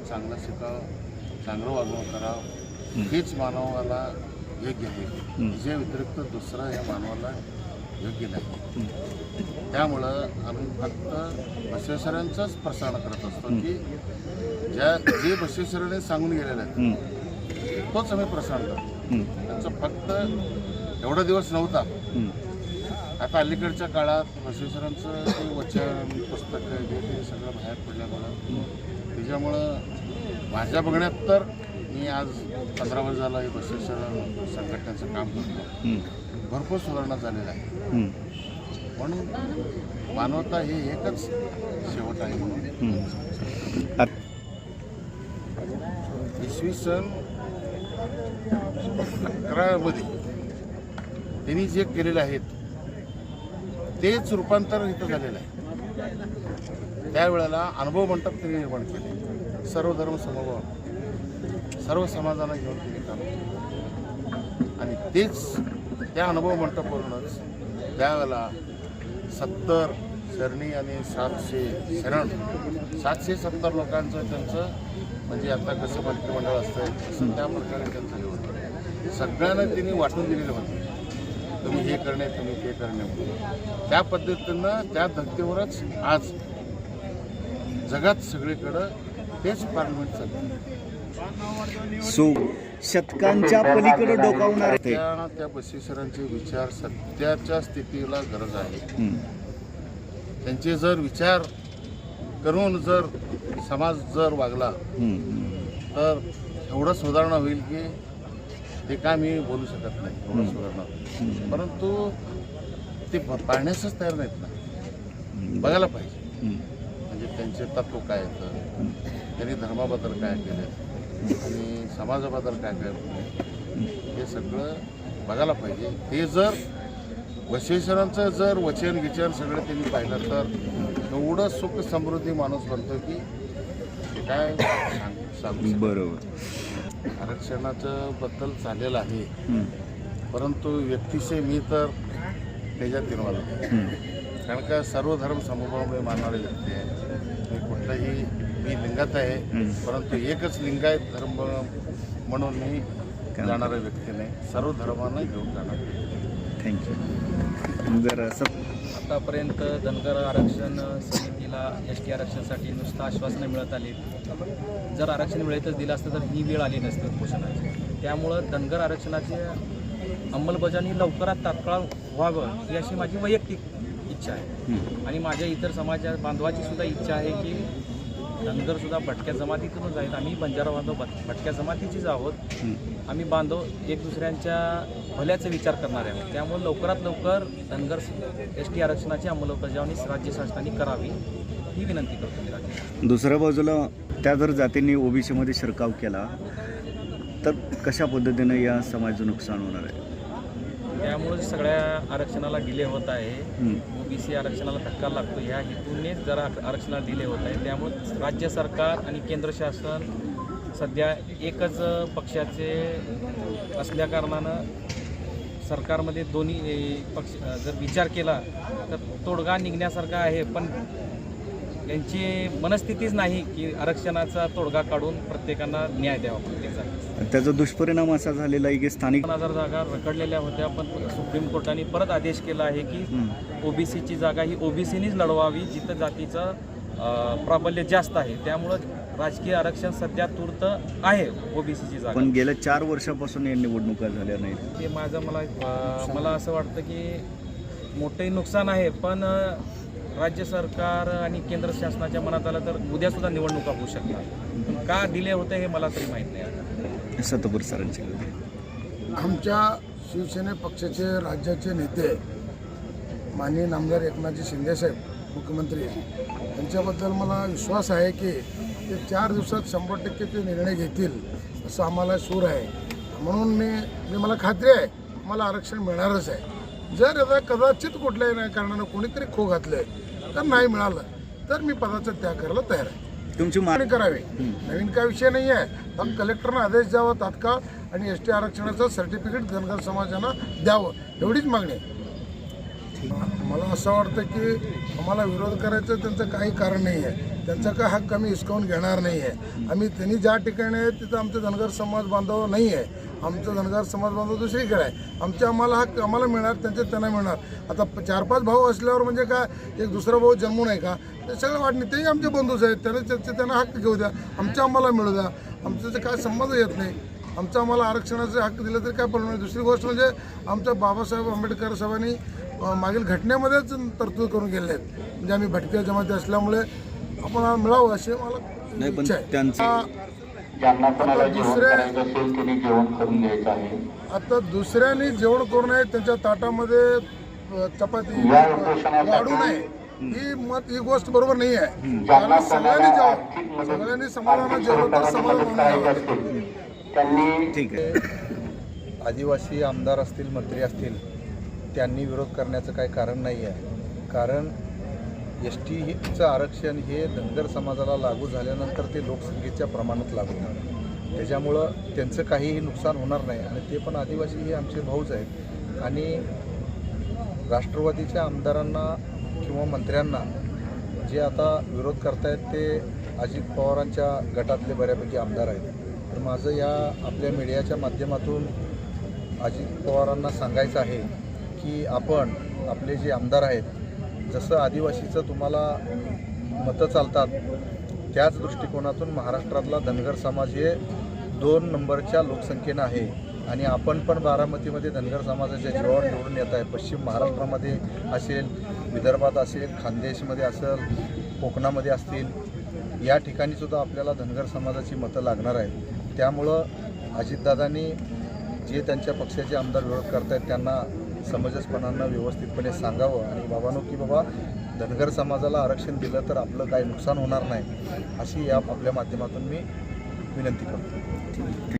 लोक चांगलं शिकावं चांगलं वागणूक करावं हेच मानवाला योग्य आहे विजय व्यतिरिक्त दुसरं या मानवाला योग्य नाही. त्यामुळं आम्ही फक्त बसवेश्वरांचंच प्रसारण करत असतो की ज्या जे बसवेश्वराने सांगून गेलेलं आहे तोच आम्ही प्रसारण करतो. त्यांचं फक्त एवढा दिवस नव्हता. आता अलीकडच्या काळात बसवेश्वरांचं ते वचन पुस्तक हे ते सगळं बाहेर पडल्यामुळं त्याच्यामुळं माझ्या बघण्यात तर मी आज पंधरा वर्ष झालं हे बसवेश्वर संघटनेचं काम करतो. हं, भरपूर सुधारणा झालेल्या आहे म्हणून मानवता हे एकच शेवट आहे म्हणून. हं. इसवी सन अकरामध्ये त्यांनी जे केलेले आहेत तेच रूपांतर इथं झालेलं आहे. त्यावेळेला अनुभव मंडप त्यांनी निर्माण केले. सर्व धर्म समभाव सर्व समाजाला घेऊन त्यांनी काम आणि तेच त्या अनुभव मंडपावरूनच त्यावेळेला सत्तर शरणी आणि सातशे शरण सातशे सत्तर लोकांचं त्यांचं म्हणजे आता कसं मंत्रिमंडळ असतं तसं त्या प्रकारे त्यांचं हे होतं. सगळ्यांना त्यांनी वाटून दिलेलं होतं. तुम्ही हे करणे तुम्ही ते करणे त्या पद्धतीनं त्या धर्तीवरच आज जगात सगळीकडं तेच पार्लमेंट चालतं सो शतकांच्या पलीकडे डोकावणार त्या त्या विचार सध्याच्या स्थितीला गरज आहे. त्यांचे जर विचार करून जर समाज जर वागला. तर एवढं सुधारणा होईल की ते काय मी बोलू शकत नाही एवढं सुधारणा होईल. परंतु ते पाहण्यासच तयार नाहीत ना. बघायला पाहिजे. म्हणजे त्यांचे तत्व काय येतं त्यांनी धर्माबद्दल काय केलं आणि समाजाबद्दल काय काय हे सगळं बघायला पाहिजे. ते जर बसवेश्वरांचं जर वचन विचन सगळं त्यांनी पाहिलं तर एवढं सुख समृद्धी माणूस बनतो की ते काय सांग बरोबर. आरक्षणाचं बद्दल झालेलं आहे. परंतु व्यक्तिशय मी तर त्याच्यात हं, कारण का सर्व धर्म समभाव मी मानणारे व्यक्ती आहे. मी कुठलाही मी लिंगात आहे हं. परंतु एकच लिंगायत धर्म म्हणून मी जाणारा व्यक्ती नाही. सर्व धर्मांना घेऊन जाणार. थँक्यू जर असं आतापर्यंत धनगर आरक्षण समितीला एस टी आरक्षणासाठी नुसतं आश्वासनं मिळत आली. जर आरक्षण वेळेतच दिलं असतं तर ही वेळ आली नसती उपोषणाची. त्यामुळं धनगर आरक्षणाची अंमलबजावणी लवकरात तात्काळ व्हावं ही अशी माझी वैयक्तिक इच्छा आहे. आणि माझ्या इतर समाजा बांधवाची सुद्धा इच्छा आहे की धनगर सुद्धा भटक्या जमातीतूनच आहेत. आम्ही बंजारा बांधव भट- भटक्या जमातीचीच आहोत. आम्ही बांधव एक दुसऱ्यांच्या भल्याचा विचार करणारे आहोत त्यामुळे लवकरात लवकर धनगर एस टी आरक्षणाची अंमलबजावणी राज्य शासनाने करावी ही विनंती करतो मी राज्य दुसऱ्या बाजूला त्या जर जातींनी ओबीसीमध्ये शिरकाव केला तर कशा पद्धतीनं या समाजाचं नुकसान होणार आहे? त्यामुळे सगळ्या आरक्षणाला डिले होत आहे. ओबीसी आरक्षणाला धक्का लागतो. ह्या हेतूनेच जरा आरक्षणाला डिले होत आहे त्यामुळे राज्य सरकार आणि केंद्र शासन सध्या एकच पक्षाचे असल्या कारणानं सरकारमध्ये दोन्ही पक्ष जर विचार केला तर तोडगा निघण्यासारखा आहे. पण यांची मनस्थितीच नाही की आरक्षणाचा तोडगा काढून प्रत्येकांना न्याय द्यावा. त्याचा दुष्परिणाम असा झालेला आहे की स्थानिक दोन हजार जागा रखडलेल्या होत्या पण सुप्रीम कोर्टाने परत आदेश केला आहे की ओबीसीची जागा ही ओबीसीनीच लढवावी जिथं जातीचं प्राबल्य जास्त आहे. त्यामुळं राजकीय आरक्षण सध्या तूर्त आहे ओबीसीची जागा. पण गेल्या चार वर्षापासून या निवडणुका झाल्या नाहीत. ते माझं मला मला असं वाटतं की मोठे नुकसान आहे पण राज्य सरकार आणि केंद्र शासनाच्या मनात आलं तर उद्यासुद्धा निवडणुका होऊ शकतात. का डिले होते हे मला तरी माहीत नाही. सतपूर सरांची आमच्या शिवसेने पक्षाचे राज्याचे नेते माननीय नामदार एकनाथजी शिंदेसाहेब मुख्यमंत्री यांच्याबद्दल मला विश्वास आहे की ते चार दिवसात शंभर टक्के ते निर्णय घेतील असं आम्हाला सूर आहे. म्हणून मी मी मला खात्री आहे मला आरक्षण मिळणारच आहे. जर आता कदाचित कुठल्याही नाही कारणानं कोणीतरी खो घातलं तर नाही मिळालं तर मी पदाचा त्याग करायला तयार आहे. तुमची मागणी करावी. नवीन काय विषय नाही आहे पण कलेक्टरनं आदेश द्यावा तात्काळ आणि एस टी आरक्षणाचं सर्टिफिकेट धनगर समाजानं द्यावं. एवढीच मागणी आहे. मला असं वाटतं की आम्हाला विरोध करायचं त्यांचं काही कारण नाही आहे त्यांचा काय हक्क आम्ही हिसकावून घेणार नाही आहे आम्ही त्यांनी ज्या ठिकाणी आहे तिथं आमचं धनगर समाज बांधव नाही आहे आमचं धनगर समाज बांधव दुसरीकडे आहे. आमचे आम्हाला हक्क आम्हाला मिळणार त्यांचे त्यांना मिळणार. आता चार पाच भाऊ असल्यावर म्हणजे काय एक दुसरा भाऊ जन्मून आहे का? ते सगळं वाटणे तेही आमचे बंधूच आहेत. त्यांना त्यांचे त्यांना हक्क घेऊ द्या. आमच्या आम्हाला मिळू द्या. आमचं काय संबंध येत नाही. आमचं आम्हाला आरक्षणाचे हक्क दिलं तरी काय प्रॉब्लेम नाही. दुसरी गोष्ट म्हणजे आमच्या बाबासाहेब आंबेडकर साहेबांनी मागील घटनेमध्येच तरतूद करून गेले आहेत. म्हणजे आम्ही भटक्या जमाती असल्यामुळे आपण मिळावं अशी मला त्यांचं ज्यांना कोणाला जेवण दुसरे- करायचं असेल त्यांनी जेवण करून घ्यायचं आहे. आता दुसऱ्यांनी जेवण करू नये त्यांच्या ताटामध्ये चपाती या उपोषणासाठी- वाढू नये ही मत ही गोष्ट बरोबर नाही आहे. ज्यांना कारण सगळ्यांनी कोणाला मदत सगळ्यांनी समाधानात आर्थिक जेवलं तर स्वरूपाने समाधान करायची त्यांनी ठीक आहे. आदिवासी आमदार असतील मंत्री असतील त्यांनी विरोध करण्याचं काही कारण नाही आहे. कारण एस टीचं आरक्षण हे धनगर समाजाला लागू झाल्यानंतर ते लोकसंख्येच्या प्रमाणात लागू होणार त्याच्यामुळं त्यांचं काहीही नुकसान होणार नाही आणि ते पण आदिवासी हे आमचे भाऊच आहेत. आणि राष्ट्रवादीच्या आमदारांना किंवा मंत्र्यांना जे आता विरोध करतायत ते अजित पवारांच्या गटातले बऱ्यापैकी आमदार आहेत. तर माझं या आपल्या मीडियाच्या माध्यमातून अजित पवारांना सांगायचं आहे की आपण आपले जे आमदार आहेत जसं आदिवासीचं तुम्हाला मतं चालतात त्याच दृष्टिकोनातून महाराष्ट्रातला धनगर समाज हे दोन नंबरच्या लोकसंख्येनं आहे. आणि आपण पण बारामतीमध्ये धनगर समाजाच्या जीवावर निवडून येत आहे. पश्चिम महाराष्ट्रामध्ये असेल विदर्भात असेल खानदेशमध्ये असेल कोकणामध्ये असतील या ठिकाणी सुद्धा आपल्याला धनगर समाजाची मतं लागणार आहेत. त्यामुळं अजितदादांनी जे त्यांच्या पक्षाचे आमदार विरोध करत आहेत त्यांना समजसपणांना व्यवस्थितपणे सांगावं आणि बाबानो की बाबा धनगर समाजाला आरक्षण दिलं तर आपलं काही नुकसान होणार नाही अशी या आपल्या माध्यमातून मी विनंती करतो.